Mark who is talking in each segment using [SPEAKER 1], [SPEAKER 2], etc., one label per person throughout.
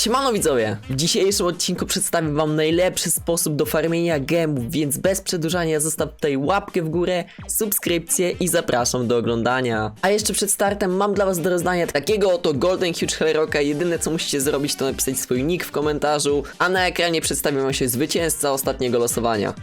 [SPEAKER 1] Siemano widzowie! W dzisiejszym odcinku przedstawię wam najlepszy sposób do farmienia gemów, więc bez przedłużania zostaw tutaj łapkę w górę, subskrypcję i zapraszam do oglądania. A jeszcze przed startem mam dla was do rozdania takiego oto Golden Huge Hellrocka. Jedyne co musicie zrobić to napisać swój nick w komentarzu, a na ekranie przedstawi wam się zwycięzca ostatniego losowania.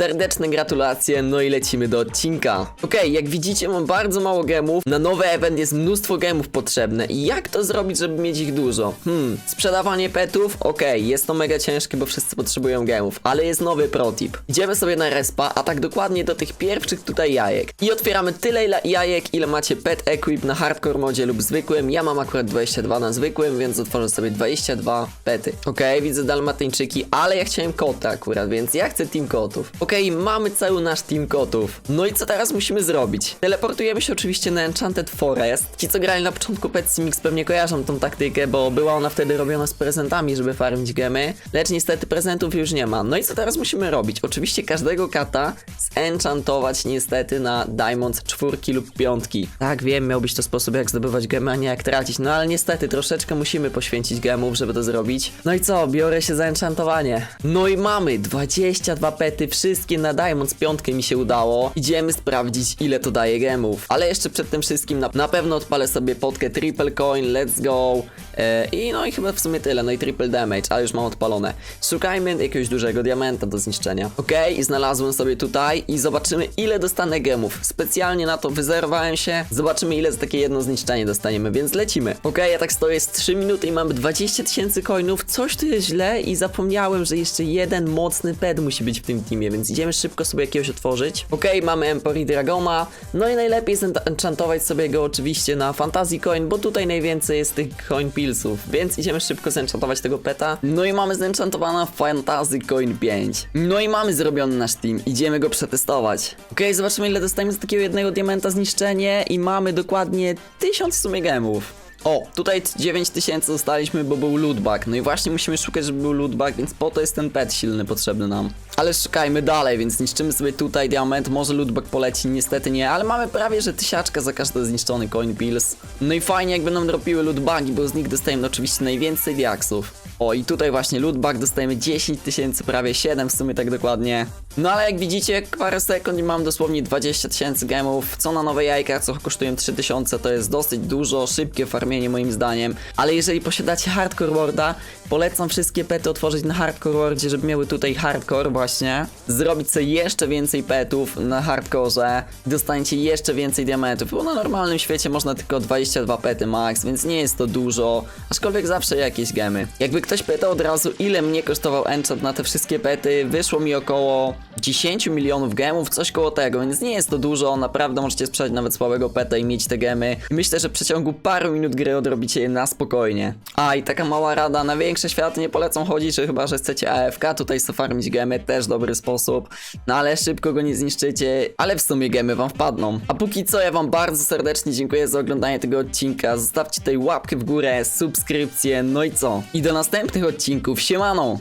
[SPEAKER 1] Serdeczne gratulacje, no i lecimy do odcinka. Okej, jak widzicie mam bardzo mało gemów, na nowy event jest mnóstwo gemów potrzebne i jak to zrobić, żeby mieć ich dużo? Hmm, sprzedawanie petów? Okej, jest to mega ciężkie, bo wszyscy potrzebują gemów, ale jest nowy protip. Idziemy sobie na respa, a tak dokładnie do tych pierwszych tutaj jajek i otwieramy tyle ile jajek, ile macie pet equip na hardcore modzie lub zwykłym. Ja mam akurat 22 na zwykłym, więc otworzę sobie 22 pety. Okej, widzę dalmatyńczyki, ale ja chciałem kota akurat, więc ja chcę team kotów. Okej, mamy cały nasz team kotów. No i co teraz musimy zrobić? Teleportujemy się oczywiście na Enchanted Forest. Ci, co grali na początku Pet Mix pewnie kojarzą tą taktykę, bo była ona wtedy robiona z prezentami, żeby farmić gemy. Lecz niestety prezentów już nie ma. No i co teraz musimy robić? Oczywiście każdego kata zenchantować niestety na Diamond czwórki lub piątki. Tak, wiem, miał być to sposób jak zdobywać gemy, a nie jak tracić. No ale niestety troszeczkę musimy poświęcić gemów, żeby to zrobić. No i co? Biorę się za enchantowanie. No i mamy 22 pety, wszystkie na Diamond z piątkę mi się udało. Idziemy sprawdzić ile to daje gemów. Ale jeszcze przed tym wszystkim na, na pewno odpalę sobie potkę triple coin, let's go. E, I no i chyba w sumie tyle, no i triple damage, ale już mam odpalone. Szukajmy jakiegoś dużego diamenta do zniszczenia. Okej, i znalazłem sobie tutaj i zobaczymy ile dostanę gemów. Specjalnie na to wyzerowałem się. Zobaczymy ile za takie jedno zniszczenie dostaniemy, więc lecimy. Okej, ja tak stoję z 3 minuty i mamy 20 tysięcy coinów. Coś tu jest źle i zapomniałem, że jeszcze jeden mocny pet musi być w tym teamie, więc idziemy szybko sobie jakiegoś otworzyć. Okej, mamy Empori Dragoma. No i najlepiej jest enchantować sobie go oczywiście na Fantasy Coin, bo tutaj najwięcej jest tych coin pillsów, więc idziemy szybko zenchantować tego peta. No i mamy zenchantowana Fantasy Coin 5. No i mamy zrobiony nasz team, idziemy go przetestować. Okej, zobaczymy ile dostajemy z takiego jednego diamenta zniszczenie i mamy dokładnie 1000 w sumie gemów. O, tutaj 9000 dostaliśmy, bo był lootbag. No i właśnie musimy szukać, żeby był lootbag, więc po to jest ten pet silny potrzebny nam. Ale szukajmy dalej, więc niszczymy sobie tutaj diament. Może lootbag poleci, niestety nie, ale mamy prawie, że tysiaczka za każdy zniszczony coin pills. No i fajnie, jakby nam dropiły lootbagi, bo z nich dostajemy oczywiście najwięcej diaksów. O, i tutaj właśnie lootbag dostajemy 10 tysięcy, prawie 7 w sumie tak dokładnie. No ale jak widzicie, parę sekund i mam dosłownie 20 tysięcy gemów, co na nowe jajka, co kosztują 3000, to jest dosyć dużo, szybkie farmienie moim zdaniem. Ale jeżeli posiadacie hardcore worda, polecam wszystkie pety otworzyć na hardcore wordzie, żeby miały tutaj hardcore właśnie. Zrobić sobie jeszcze więcej petów na hardkorze, dostaniecie jeszcze więcej diamentów, bo na normalnym świecie można tylko 22 pety max, więc nie jest to dużo, aczkolwiek zawsze jakieś gemy. Jakby ktoś pytał od razu, ile mnie kosztował enchant na te wszystkie pety, wyszło mi około 10 milionów gemów, coś koło tego, więc nie jest to dużo, naprawdę możecie sprzedać nawet słabego peta i mieć te gemy. I myślę, że w przeciągu paru minut gry odrobicie je na spokojnie. A i taka mała rada, na większe światy nie polecam chodzić, że chyba, że chcecie AFK, tutaj sobie farmić gemy, też dobry sposób. No ale szybko go nie zniszczycie, ale w sumie gemy wam wpadną. A póki co ja wam bardzo serdecznie dziękuję za oglądanie tego odcinka, zostawcie tutaj łapkę w górę, subskrypcję, no i co? I do następnych odcinków, siemano!